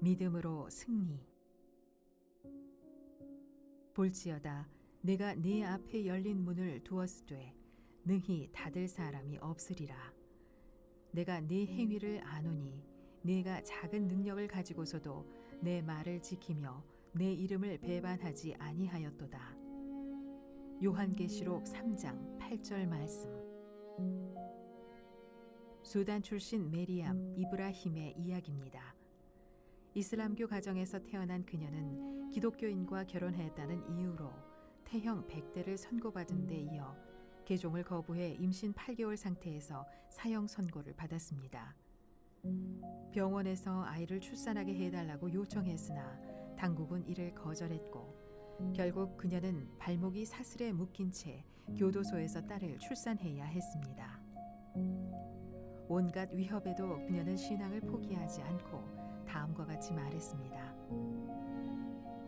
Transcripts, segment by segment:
믿음으로 승리. 볼지어다 내가 네 앞에 열린 문을 두었으되 능히 닫을 사람이 없으리라. 내가 네 행위를 아노니 네가 작은 능력을 가지고서도 내 말을 지키며 내 이름을 배반하지 아니하였도다. 요한계시록 3장 8절 말씀. 수단 출신 메리암 이브라힘의 이야기입니다. 이슬람교 가정에서 태어난 그녀는 기독교인과 결혼했다는 이유로 태형 100대를 선고받은 데 이어 개종을 거부해 임신 8개월 상태에서 사형 선고를 받았습니다. 병원에서 아이를 출산하게 해달라고 요청했으나 당국은 이를 거절했고 결국 그녀는 발목이 사슬에 묶인 채 교도소에서 딸을 출산해야 했습니다. 온갖 위협에도 그녀는 신앙을 포기하지 않고 다음과 같이 말했습니다.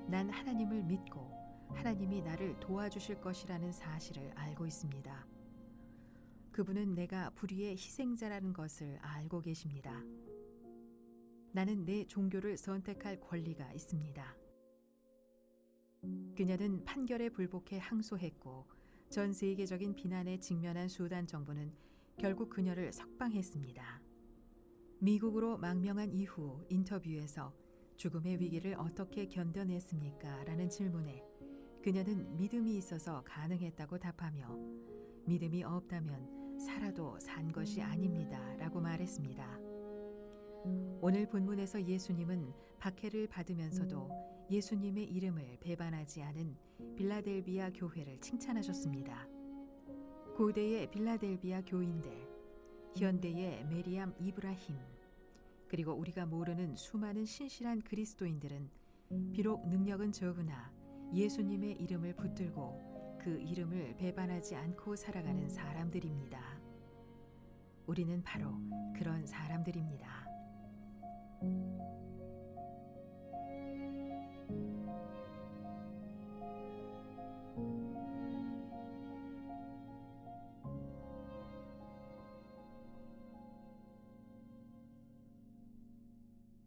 난 하나님을 믿고 하나님이 나를 도와주실 것이라는 사실을 알고 있습니다. 그분은 내가 불의의 희생자라는 것을 알고 계십니다. 나는 내 종교를 선택할 권리가 있습니다. 그녀는 판결에 불복해 항소했고 전 세계적인 비난에 직면한 수단 정부는 결국 그녀를 석방했습니다. 미국으로 망명한 이후 인터뷰에서 죽음의 위기를 어떻게 견뎌냈습니까? 라는 질문에 그녀는 믿음이 있어서 가능했다고 답하며 믿음이 없다면 살아도 산 것이 아닙니다. 라고 말했습니다. 오늘 본문에서 예수님은 박해를 받으면서도 예수님의 이름을 배반하지 않은 빌라델비아 교회를 칭찬하셨습니다. 고대의 빌라델비아 교인들, 현대의 메리암 이브라힘, 그리고 우리가 모르는 수많은 신실한 그리스도인들은 비록 능력은 적으나 예수님의 이름을 붙들고 그 이름을 배반하지 않고 살아가는 사람들입니다. 우리는 바로 그런 사람들입니다.